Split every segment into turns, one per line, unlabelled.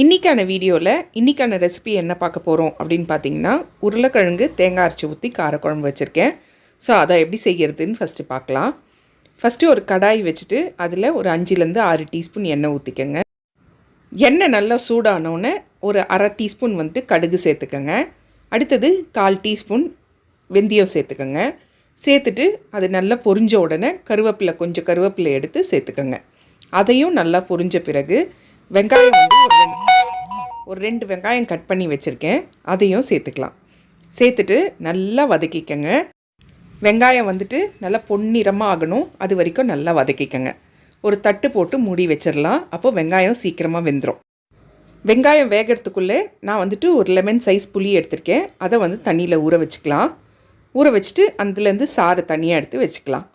இன்றைக்கான வீடியோவில் இன்றைக்கான ரெசிபி என்ன பார்க்க போகிறோம் அப்படின்னு பார்த்தீங்கன்னா உருளைக்கிழங்கு தேங்காய் அரைச்சி ஊற்றி காரக்குழம்பு வச்சுருக்கேன். ஸோ அதை எப்படி செய்கிறதுன்னு ஃபஸ்ட்டு பார்க்கலாம். ஃபஸ்ட்டு ஒரு கடாய் வச்சுட்டு அதில் ஒரு அஞ்சுலேருந்து ஆறு டீஸ்பூன் எண்ணெய் ஊற்றிக்கோங்க எண்ணெய் நல்லா சூடானோடனே ஒரு அரை டீஸ்பூன் வந்துட்டு கடுகு சேர்த்துக்கோங்க. அடுத்தது கால் டீஸ்பூன் வெந்தயம் சேர்த்துக்கோங்க. சேர்த்துட்டு அது நல்லா பொரிஞ்ச உடனே கருவேப்பிலை கொஞ்சம் கருவேப்பிலை எடுத்து சேர்த்துக்கோங்க. அதையும் நல்லா பொரிஞ்ச பிறகு வெங்காயம் வந்து ஒரு ரெண்டு ஒரு ரெண்டு வெங்காயம் கட் பண்ணி வச்சுருக்கேன். அதையும் சேர்த்துக்கலாம். சேர்த்துட்டு நல்லா வதக்கிக்கங்க. வெங்காயம் வந்துட்டு நல்லா பொன்னிறமாக ஆகணும். அது வரைக்கும் நல்லா வதக்கிக்கங்க. ஒரு தட்டு போட்டு மூடி வச்சிடலாம் அப்போ வெங்காயம் சீக்கிரமாக வெந்துடும் வெங்காயம் வேகிறதுக்குள்ளே நான் வந்துட்டு ஒரு லெமன் சைஸ் புளி எடுத்திருக்கேன். அதை வந்து தண்ணியில் ஊற வச்சுக்கலாம். ஊற வச்சுட்டு அதுலேருந்து சாறு தனியாக எடுத்து வச்சுக்கலாம்.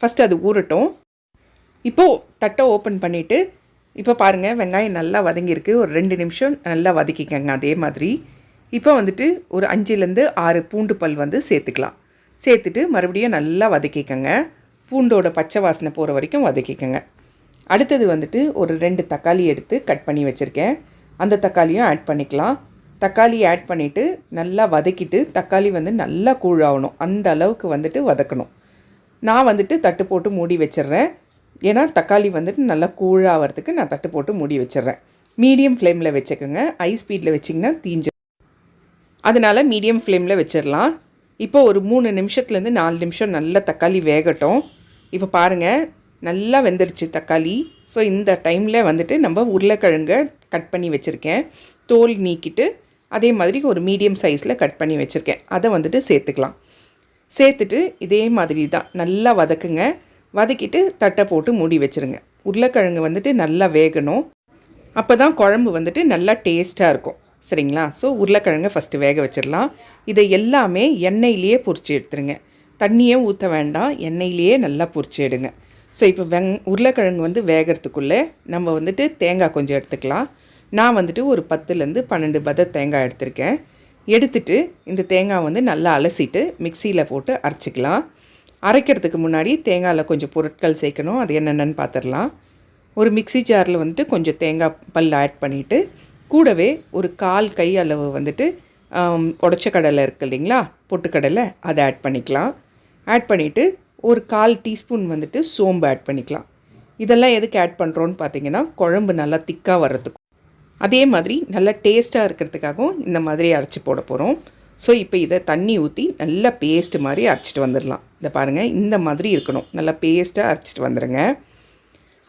ஃபஸ்ட்டு அது ஊறட்டும். இப்போது தட்டை ஓப்பன் பண்ணிவிட்டு இப்போ பாருங்கள் வெங்காயம் நல்லா வதங்கியிருக்கு. ஒரு ரெண்டு நிமிஷம் நல்லா வதக்கிக்கங்க அதே மாதிரி. இப்போ வந்துட்டு ஒரு அஞ்சுலேருந்து ஆறு பூண்டு பல் வந்து சேர்த்துக்கலாம். சேர்த்துட்டு மறுபடியும் நல்லா வதக்கிக்கங்க. பூண்டோட பச்சை வாசனை போகிற வரைக்கும் வதக்கிக்கங்க. அடுத்தது வந்துட்டு ஒரு ரெண்டு தக்காளி எடுத்து கட் பண்ணி வச்சுருக்கேன். அந்த தக்காளியும் ஆட் பண்ணிக்கலாம். தக்காளி ஆட் பண்ணிவிட்டு நல்லா வதக்கிட்டு தக்காளி வந்து நல்லா கூழாகணும் அந்த அளவுக்கு வந்துட்டு வதக்கணும். நான் வந்துட்டு தட்டு போட்டு மூடி வச்சிடுறேன். ஏன்னா தக்காளி வந்துட்டு நல்லா கூழாகிறதுக்கு நான் தட்டு போட்டு மூடி வச்சிடுறேன். மீடியம் ஃப்ளேமில் வச்சுக்கோங்க. ஹை ஸ்பீடில் வச்சிங்கன்னா தீஞ்சு அதனால் மீடியம் ஃப்ளேமில் வச்சிடலாம். இப்போ ஒரு மூணு நிமிஷத்துலேருந்து நாலு நிமிஷம் நல்லா தக்காளி வேகட்டும். இப்போ பாருங்கள் நல்லா வெந்துடுச்சு தக்காளி. ஸோ இந்த டைமில் வந்துட்டு நம்ம உருளைக்கிழங்கை கட் பண்ணி வச்சுருக்கேன். தோல் நீக்கிட்டு அதே மாதிரி ஒரு மீடியம் சைஸில் கட் பண்ணி வச்சுருக்கேன். அதை வந்துட்டு சேர்த்துக்கலாம். சேர்த்துட்டு இதே மாதிரி தான் நல்லா வதக்குங்க. வதக்கிட்டு தட்டை போட்டு மூடி வச்சுருங்க. உருளைக்கிழங்கு வந்துட்டு நல்லா வேகணும். அப்போ தான் குழம்பு வந்துட்டு நல்லா டேஸ்ட்டாக இருக்கும். சரிங்களா? ஸோ உருளைக்கிழங்கை ஃபஸ்ட்டு வேக வச்சிடலாம். இதை எல்லாமே எண்ணெயிலேயே பொறிச்சு எடுத்துருங்க. தண்ணியே ஊற்ற வேண்டாம். எண்ணெயிலேயே நல்லா பொரிச்சு எடுங்க. ஸோ இப்போ வெங் உருளைக்கிழங்கு வந்து வேகிறதுக்குள்ளே நம்ம வந்துட்டு தேங்காய் கொஞ்சம் எடுத்துக்கலாம். நான் வந்துட்டு ஒரு பத்துலேருந்து பன்னெண்டு பத தேங்காய் எடுத்திருக்கேன். எடுத்துட்டு இந்த தேங்காய் வந்து நல்லா அலசிட்டு மிக்சியில் போட்டு அரைச்சிக்கலாம். அரைக்கிறதுக்கு முன்னாடி தேங்காயில் கொஞ்சம் பொருட்கள் சேர்க்கணும். அது என்னென்னு பார்த்துடலாம் ஒரு மிக்சி ஜாரில் வந்துட்டு கொஞ்சம் தேங்காய் பல் ஆட் பண்ணிவிட்டு கூடவே ஒரு கால் கை அளவு வந்துட்டு உடச்ச கடலை இருக்குது இல்லைங்களா? பொட்டுக்கடலை அதை ஆட் பண்ணிக்கலாம். ஆட் பண்ணிவிட்டு ஒரு கால் டீஸ்பூன் வந்துட்டு சோம்பு ஆட் பண்ணிக்கலாம். இதெல்லாம் எதுக்கு ஆட் பண்ணுறோன்னு பார்த்தீங்கன்னா குழம்பு நல்லா திக்காக வர்றதுக்கும். அதே மாதிரி நல்லா டேஸ்ட்டாக இருக்கிறதுக்காகவும் இந்த மாதிரி அரைச்சி போட போகிறோம் ஸோ இப்போ இதை தண்ணி ஊற்றி நல்லா பேஸ்ட் மாதிரி அரைச்சிட்டு வந்துடலாம் இதை பாருங்கள் இந்த மாதிரி இருக்கணும். நல்லா பேஸ்ட்டாக அரைச்சிட்டு வந்துடுங்க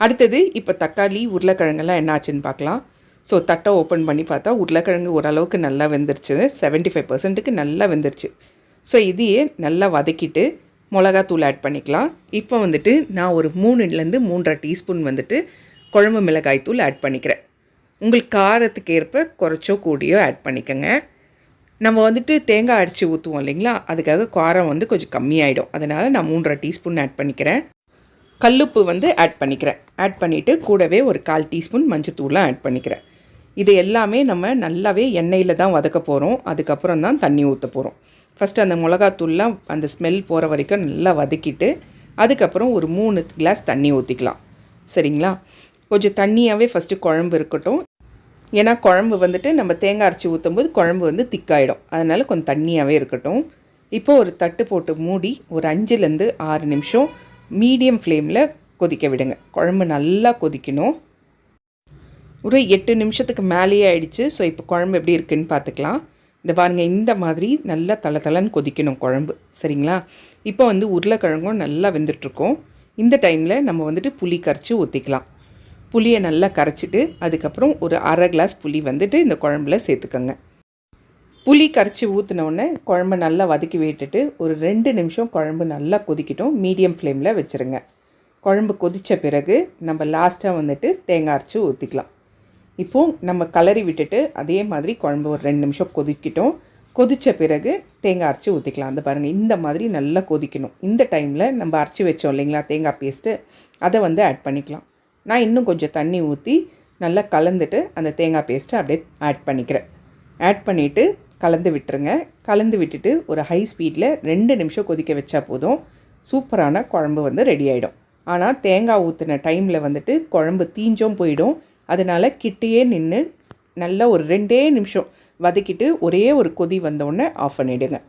அடுத்தது இப்போ தக்காளி உருளைக்கிழங்கெல்லாம் என்ன ஆச்சுன்னு பார்க்கலாம். ஸோ தட்டை ஓப்பன் பண்ணி பார்த்தா உருளைக்கிழங்கு ஓரளவுக்கு நல்லா வெந்துருச்சு. செவன்ட்டி ஃபைவ் பர்சன்ட்டுக்கு நல்லா வெந்துருச்சு. ஸோ இதையே நல்லா வதக்கிட்டு மிளகாத்தூள் ஆட் பண்ணிக்கலாம். இப்போ வந்துட்டு நான் ஒரு மூணுலேருந்து மூன்றரை டீஸ்பூன் வந்துட்டு குழம்பு மிளகாய் தூள் ஆட் பண்ணிக்கிறேன். உங்களுக்கு காரத்துக்கு ஏற்ப குறைச்சோ கூடியோ ஆட் பண்ணிக்கோங்க. நம்ம வந்துட்டு தேங்காய் அடித்து ஊற்றுவோம் இல்லைங்களா? அதுக்காக காரம் வந்து கொஞ்சம் கம்மியாயிடும். அதனால் நான் மூன்றரை டீஸ்பூன் ஆட் பண்ணிக்கிறேன். கல்லுப்பு வந்து ஆட் பண்ணிக்கிறேன். ஆட் பண்ணிவிட்டு கூடவே ஒரு கால் டீஸ்பூன் மஞ்சத்தூள்லாம் ஆட் பண்ணிக்கிறேன். இது எல்லாமே நம்ம நல்லாவே எண்ணெயில் தான் வதக்க போகிறோம் அதுக்கப்புறம் தான் தண்ணி ஊற்ற போகிறோம் ஃபஸ்ட்டு அந்த மிளகாத்தூள்லாம் அந்த ஸ்மெல் போகிற வரைக்கும் நல்லா வதக்கிட்டு அதுக்கப்புறம் ஒரு மூணு கிளாஸ் தண்ணி ஊற்றிக்கலாம் சரிங்களா? கொஞ்சம் தண்ணியாகவே ஃபஸ்ட்டு குழம்பு இருக்கட்டும். ஏன்னா குழம்பு வந்துட்டு நம்ம தேங்காய் அரைச்சி ஊற்றும்போது குழம்பு வந்து திக்காயிடும். அதனால் கொஞ்சம் தண்ணியாகவே இருக்கட்டும். இப்போ ஒரு தட்டு போட்டு மூடி ஒரு அஞ்சுலேருந்து ஆறு நிமிஷம் மீடியம் ஃப்ளேமில் கொதிக்க விடுங்க. குழம்பு நல்லா கொதிக்கணும். ஒரு எட்டு நிமிஷத்துக்கு மேலேயே ஆயிடுச்சு. ஸோ இப்போ குழம்பு எப்படி இருக்குன்னு பார்த்துக்கலாம். இந்த பாருங்கள் இந்த மாதிரி நல்லா தலை தலைன்னு கொதிக்கணும் குழம்பு. சரிங்களா? இப்போ வந்து உருளைக்கிழங்கும் நல்லா வெந்துட்டுருக்கோம். இந்த டைமில் நம்ம வந்துட்டு புளி கரைச்சி ஊற்றிக்கலாம் புளியை நல்லா கரைச்சிட்டு அதுக்கப்புறம் ஒரு அரை கிளாஸ் புளி வந்துட்டு இந்த குழம்புல சேர்த்துக்கோங்க. புளி கரைச்சி ஊற்றினோடனே குழம்பு நல்லா வதக்கி விட்டுட்டு ஒரு ரெண்டு நிமிஷம் குழம்பு நல்லா கொதிக்கட்டும். மீடியம் ஃப்ளேமில் வச்சுருங்க. குழம்பு கொதித்த பிறகு நம்ம லாஸ்ட்டாக வந்துட்டு தேங்காய் அரைச்சி ஊற்றிக்கலாம் இப்போது நம்ம கலரி விட்டுட்டு அதே மாதிரி குழம்பு ஒரு ரெண்டு நிமிஷம் கொதிக்கிட்டோம். கொதித்த பிறகு தேங்காய் அரைச்சி ஊற்றிக்கலாம் அந்த பாருங்கள் இந்த மாதிரி நல்லா கொதிக்கணும். இந்த டைமில் நம்ம அரைச்சி வச்சோம் இல்லைங்களா தேங்காய் பேஸ்ட்டு அதை வந்து ஆட் பண்ணிக்கலாம். நான் இன்னும் கொஞ்சம் தண்ணி ஊற்றி நல்லா கலந்துட்டு அந்த தேங்காய் பேஸ்ட்டை அப்படியே ஆட் பண்ணிக்கிறேன். ஆட் பண்ணிவிட்டு கலந்து விட்டுருங்க. கலந்து விட்டுட்டு ஒரு ஹை ஸ்பீடில் ரெண்டு நிமிஷம் கொதிக்க வச்சா போதும். சூப்பரான குழம்பு வந்து ரெடி ஆகிடும் ஆனால் தேங்காய் ஊற்றின டைமில் வந்துட்டு குழம்பு தீஞ்சும் போயிடும். அதனால் கிட்டேயே நின்று நல்லா ஒரு ரெண்டே நிமிஷம் வதக்கிட்டு ஒரே ஒரு கொதி வந்தோடனே ஆஃப் பண்ணிவிடுங்க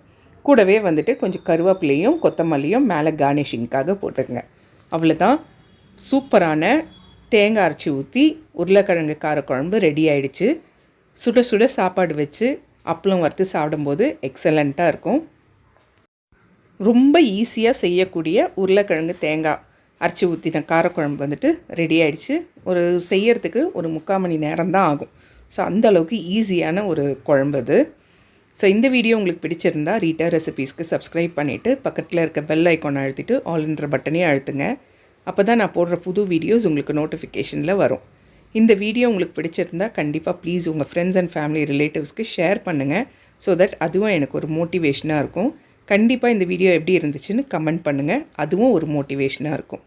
கூடவே வந்துட்டு கொஞ்சம் கருவேப்பிலையும் கொத்தமல்லியும் மேலே கார்னிஷிங்க்காக போட்டுக்கங்க. அவ்வளோதான் சூப்பரான தேங்காய் அரைச்சி ஊற்றி உருளைக்கிழங்கு காரக்குழம்பு ரெடி ஆயிடுச்சு. சுட சுட சாப்பாடு வச்சு அப்பளம் வறுத்து சாப்பிடும்போது எக்ஸலண்ட்டாக இருக்கும். ரொம்ப ஈஸியாக செய்யக்கூடிய உருளைக்கிழங்கு தேங்காய் அரைச்சி ஊற்றின காரக்குழம்பு வந்துட்டு ரெடி ஆயிடுச்சு. ஒரு செய்யறதுக்கு ஒரு முக்கால் மணி நேரம் தான் ஆகும். ஸோ அந்த அளவுக்கு ஈஸியான ஒரு குழம்பு அது. ஸோ இந்த வீடியோ உங்களுக்கு பிடிச்சிருந்தா ரீட்டா ரெசிபீஸ்க்கு சப்ஸ்கிரைப் பண்ணிவிட்டு பக்கத்தில் இருக்க பெல் ஐக்கான் அழுத்திட்டு ஆல்ன்ற பட்டனையும் அழுத்துங்க. அப்போ தான் நான் போடுற புது வீடியோஸ் உங்களுக்கு நோட்டிஃபிகேஷனில் வரும். இந்த வீடியோ உங்களுக்கு பிடிச்சிருந்தா கண்டிப்பாக ப்ளீஸ் உங்கள் ஃப்ரெண்ட்ஸ் அண்ட் ஃபேமிலி ரிலேட்டிவ்ஸ்க்கு ஷேர் பண்ணுங்கள் ஸோ தட் அதுவும் எனக்கு ஒரு மோட்டிவேஷனாக இருக்கும். கண்டிப்பாக இந்த வீடியோ எப்படி இருந்துச்சுன்னு கமெண்ட் பண்ணுங்கள் அதுவும் ஒரு மோட்டிவேஷனாக இருக்கும்.